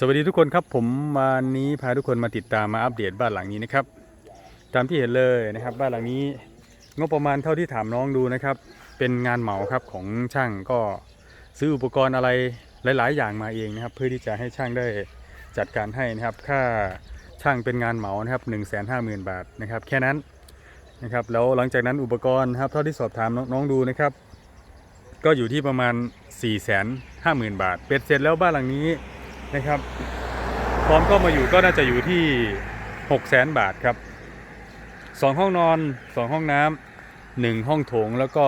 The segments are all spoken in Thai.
สวัสดีทุกคนครับผมวันนี้พาทุกคนมาติดตามมาอัปเดตบ้านหลังนี้นะครับ ตามที่เห็นเลยนะครับ บ้านหลังนี้งบประมาณเท่าที่ถามน้องดูนะครับ เป็นงานเหมาครับของช่างก็ซื้ออุปกรณ์อะไรหลาย ๆ อย่างมาเองนะครับ เพื่อที่จะให้ช่างได้จัดการให้นะครับ ค่าช่างเป็นงานเหมานะครับ1 5 0 0 0 0 บาทนะครับ แค่นั้นนะครับแล้วหลังจากนั้นอุปกรณ์ครับเท่าที่สอบถามน้องๆดูนะครับ ก็อยู่ที่ประมาณ 4 5 0 0 0 0 บาทเป็ดเสร็จแล้วบ้านหลังนี้ นะครับพร้อมก็มาอยู่ก็น่าจะอยู่ที่6 0 0 0 0 0บาทครับสองห้องนอนสองห้องน้ำหนึ่งห้องโถงแล้วก็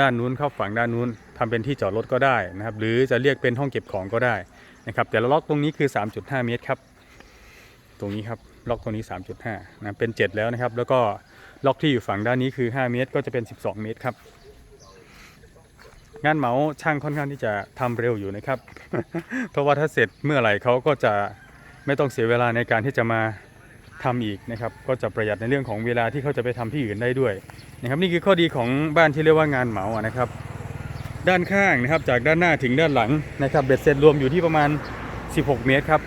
ด้านนู้นเข้าฝั่งด้านนู้นทำเป็นที่จอดรถก็ได้นะครับ หรือจะเรียกเป็นห้องเก็บของก็ได้นะครับ แต่ละล็อกตรงนี้คือ 3.5 เมตรครับ ตรงนี้ครับล็อกตรงนี้ 3.5นะเป็น 7 แล้วนะครับ แล้วก็ล็อกที่อยู่ฝั่งด้านนี้คือ 5 เมตร ก็จะเป็น 12 เมตรครับ งานเหมาช่างค่อนข้างที่จะทำเร็วอยู่นะครับ เพราะว่าถ้าเสร็จเมื่อไหร่เขาก็จะไม่ต้องเสียเวลาในการที่จะมาทำอีกนะครับ ก็จะประหยัดในเรื่องของเวลาที่เขาจะไปทำที่อื่นได้ด้วยนะครับนี่คือข้อดีของบ้านที่เรียกว่างานเหมานะครับ ด้านข้างนะครับจากด้านหน้าถึงด้านหลังนะครับเบ็ดเสร็จรวมอยู่ที่ประมาณ 16 เมตรครับ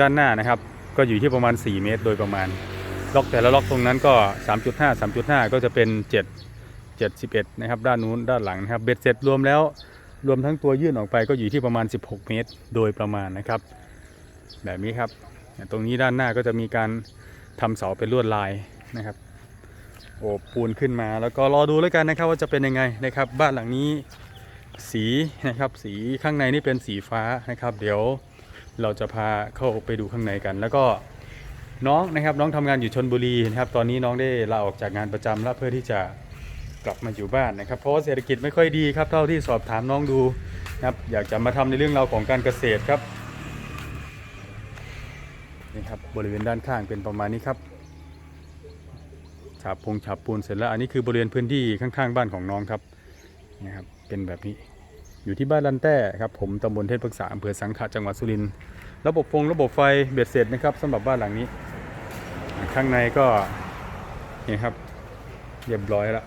ด้านหน้านะครับก็อยู่ที่ประมาณ 4 เมตร โดยประมาณล็อกแต่ละล็อกตรงนั้นก็ 3.5 3.5 ก็จะเป็น 7 71 นะครับ ด้านนู้นด้านหลังนะครับ เบ็ดเสร็จรวมแล้วรวมทั้งตัวยื่นออกไปก็อยู่ที่ประมาณ 16 เมตร โดยประมาณนะครับ แบบนี้ครับ ตรงนี้ด้านหน้าก็จะมีการทำเสาเป็นลวดลายนะครับ โอบปูนขึ้นมาแล้วก็รอดูแล้วกันนะครับว่าจะเป็นยังไงนะครับ บ้านหลังนี้สีนะครับสีข้างในนี่เป็นสีฟ้านะครับ เดี๋ยวเราจะพาเข้าไปดูข้างในกัน แล้วก็น้องนะครับน้องทำงานอยู่ชนบุรีนะครับ ตอนนี้น้องได้ลาออกจากงานประจำแล้วเพื่อที่จะ กลับมาอยู่บ้านนะครับ เพราะเศรษฐกิจไม่ค่อยดีครับเท่าที่สอบถามน้องดูนะครับ อยากจะมาทำในเรื่องราวของการเกษตรครับนี่ครับบริเวณด้านข้างเป็นประมาณนี้ครับฉาบพงฉาบปูนเสร็จแล้ว อันนี้คือบริเวณพื้นที่ข้างๆ บ้านของน้องครับนะครับ เป็นแบบนี้อยู่ที่บ้านลันแต้ครับผมตำบลเทพปรึกษาอำเภอสังขะจังหวัดสุรินทร์ระบบฟงระบบไฟเบ็ดเสร็จนะครับสำหรับบ้านหลังนี้ ข้างในก็นี่ครับเรียบร้อยแล้ว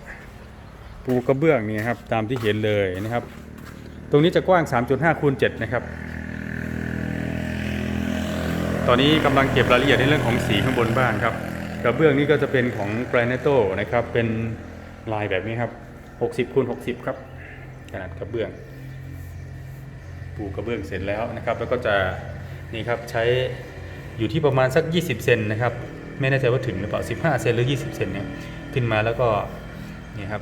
ปูกระเบื้องนี่ครับตามที่เห็นเลยนะครับ ตรงนี้จะกว้าง 3.5คูณ7นะครับ ตอนนี้กำลังเก็บรายละเอียดในเรื่องของสีข้างบนบ้านครับกระเบื้องนี้ก็จะเป็นของ g r a n i t o นะครับเป็นลายแบบนี้ครับ 60คูณ60 ครับขนาดกระเบื้อง ปูกระเบื้องเสร็จแล้วนะครับ แล้วก็จะนี่ครับใช้อยู่ที่ประมาณสัก 20 เซนนะครับ ไม่แน่ใจว่าถึงหรือเปล่า 15 เซนหรือ 20 เซนเนี่ย ขึ้นมาแล้วก็นี่ครับ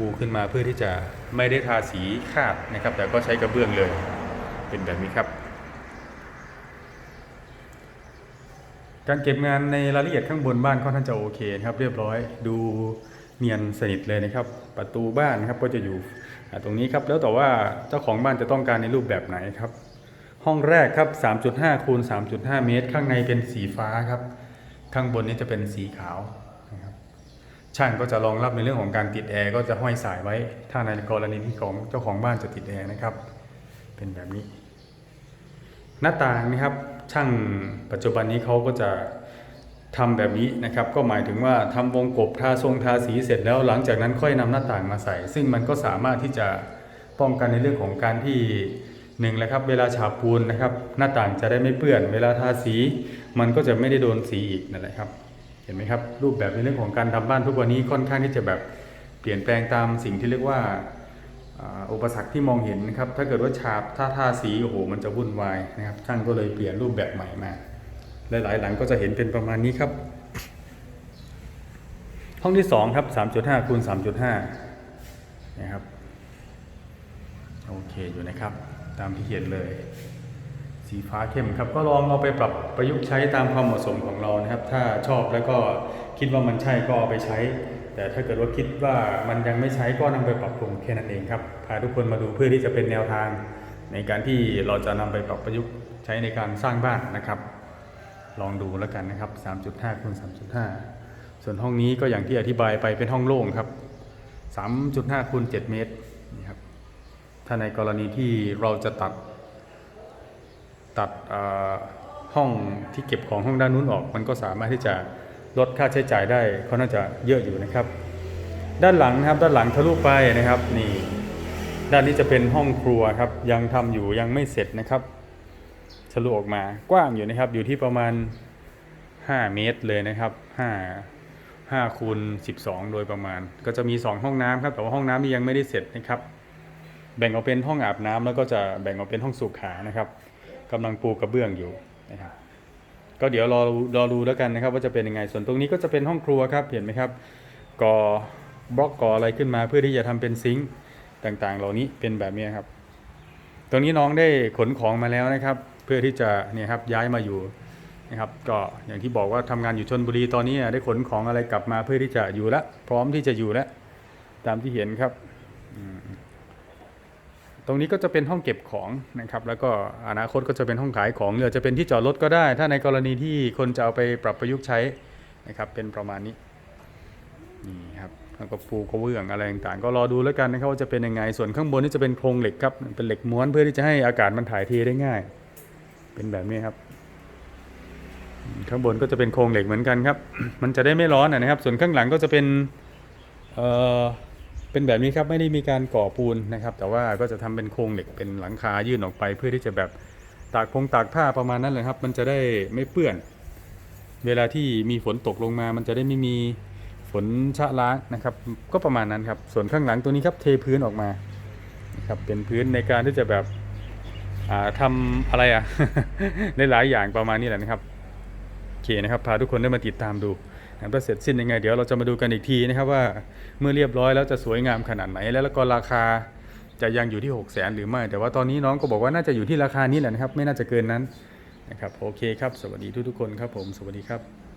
ปูขึ้นมาเพื่อที่จะไม่ได้ทาสีคาดนะครับ แต่ก็ใช้กระเบื้องเลยเป็นแบบนี้ครับ การเก็บงานในรายละเอียดข้างบนบ้านค่อนข้างจะโอเคครับ เรียบร้อยดูเนียนสนิทเลยนะครับ ประตูบ้านครับก็จะอยู่ตรงนี้ครับแล้วแต่ว่าเจ้าของบ้านจะต้องการในรูปแบบไหนครับ ห้องแรกครับ 3.5คูณ3.5 เมตร ข้างในเป็นสีฟ้าครับ ข้างบนนี้จะเป็นสีขาว ช่างก็จะรองรับในเรื่องของการติดแอร์ก็จะห้อยสายไว้ ถ้าในกรณีที่ของเจ้าของบ้านจะติดแอร์นะครับ เป็นแบบนี้ หน้าต่างนะครับ ช่างปัจจุบันนี้เขาก็จะทำแบบนี้นะครับ ก็หมายถึงว่าทำวงกบทาทรงทาสีเสร็จแล้วหลังจากนั้นค่อยนำหน้าต่างมาใส่ ซึ่งมันก็สามารถที่จะป้องกันในเรื่องของการที่หนึ่งแหละครับเวลาฉาบปูนนะครับ หน้าต่างจะได้ไม่เปื้อน เวลาทาสี มันก็จะไม่ได้โดนสีอีกนั่นแหละครับ เห็นไหมครับ รูปแบบในเรื่องของการทำบ้านทุกวันนี้ค่อนข้างที่จะแบบเปลี่ยนแปลงตามสิ่งที่เรียกว่าอุปสรรคที่มองเห็นนะครับ ถ้าเกิดว่าฉาบถ้าทาสีโอ้โหมันจะวุ่นวายนะครับช่างก็เลยเปลี่ยนรูปแบบใหม่มาหลายๆหลังก็จะเห็นเป็นประมาณนี้ครับ ห้องที่สองครับ3.5คูณ3.5นะครับโอเคอยู่นะครับ ตามที่เห็นเลย สีฟ้าเข้มครับก็ลองเอาไปปรับประยุกต์ใช้ตามความเหมาะสมของเรานะครับ ถ้าชอบแล้วก็คิดว่ามันใช่ก็เอาไปใช้ แต่ถ้าเกิดว่าคิดว่ามันยังไม่ใช้ก็นำไปปรับปรุงแค่นั้นเองครับพาทุกคนมาดูเพื่อที่จะเป็นแนวทาง ในการที่เราจะนำไปปรับประยุกต์ใช้ในการสร้างบ้านนะครับ ลองดูแล้วกันนะครับ 3.5คูณ3.5 ส่วนห้องนี้ก็อย่างที่อธิบายไปเป็นห้องโล่งครับ 3.5คูณ7เมตรนี่ครับถ้าในกรณีที่เราจะตัด ตัดห้องที่เก็บของห้องด้านนู้นออก มันก็สามารถที่จะลดค่าใช้จ่ายได้เขาน่าจะเยอะอยู่นะครับ ด้านหลังนะครับด้านหลังทะลุไปนะครับนี่ด้านนี้จะเป็นห้องครัวครับยังทำอยู่ยังไม่เสร็จนะครับทะลุออกมากว้างอยู่นะครับ อยู่ที่ประมาณ 5 เมตรเลยนะครับ5 5คูณ12 โดยประมาณ ก็จะมี 2 ห้องน้ำครับแต่ว่าห้องน้ำนี่ยังไม่ได้เสร็จนะครับ แบ่งออกเป็นห้องอาบน้ำแล้วก็จะแบ่งออกเป็นห้องสูบขานะครับ กำลังปูกระเบื้องอยู่นะครับก็เดี๋ยวรอรอดูแล้วกันนะครับ ว่าจะเป็นยังไงส่วนตรงนี้ก็จะเป็นห้องครัวครับเห็นไหมครับก่อบล็อกก่ออะไรขึ้นมาเพื่อที่จะทำเป็นซิงค์ต่างๆ เหล่านี้เป็นแบบนี้ครับ ตรงนี้น้องได้ขนของมาแล้วนะครับ เพื่อที่จะเนี่ยครับย้ายมาอยู่นะครับก็อย่างที่บอกว่าทำงานอยู่ชนบุรีตอนนี้ได้ขนของอะไรกลับมาเพื่อที่จะอยู่แล้วพร้อมที่จะอยู่แล้วตามที่เห็นครับอืม รงนี้ก็จะเป็นห้องเก็บของนะครับแล้วก็อนาคตก็จะเป็นห้องขายของหรือจะเป็นที่จอดรถก็ได้ ถ้าในกรณีที่คนจะเอาไปปรับประยุกต์ใช้นะครับเป็นประมาณนี้นี่ครับแล้วก็ปูกระเบื้องอะไรต่างๆก็รอดูแล้วกันนะครับว่าจะเป็นยังไงส่วนข้างบนนี่จะเป็นโครงเหล็กครับเป็นเหล็กม้วนเพื่อที่จะให้อากาศมันถ่ายเทได้ง่าย เป็นแบบนี้ครับ ข้างบนก็จะเป็นโครงเหล็กเหมือนกันครับ มันจะได้ไม่ร้อนนะครับ ส่วนข้างหลังก็จะเป็นเอ่อ เป็นแบบนี้ครับไม่ได้มีการก่อปูนนะครับ แต่ว่าก็จะทำเป็นโครงเหล็กเป็นหลังคายื่นออกไป เพื่อที่จะแบบตากพงตากผ้าประมาณนั้นเลยครับ มันจะได้ไม่เปื้อน เวลาที่มีฝนตกลงมา มันจะได้ไม่มีฝนชะล้างนะครับ ก็ประมาณนั้นครับ ส่วนข้างหลังตัวนี้ครับเทพื้นออกมานะครับเป็นพื้นในการที่จะแบบอ่าทำอะไรอะในหลายอย่างประมาณนี้แหละนะครับโอเคนะครับพาทุกคนได้มาติดตามดู นะครับว่าเสร็จสิ้นยังไง เดี๋ยวเราจะมาดูกันอีกทีนะครับว่าเมื่อเรียบร้อยแล้วจะสวยงามขนาดไหนแล้วก็ราคาจะยังอยู่ที่6 0แสนหรือไม่ แต่ว่าตอนนี้น้องก็บอกว่าน่าจะอยู่ที่ราคานี้แหละนะครับ ไม่น่าจะเกินนั้นนะครับโอเคครับ สวัสดีทุกๆคนครับผม สวัสดีครับ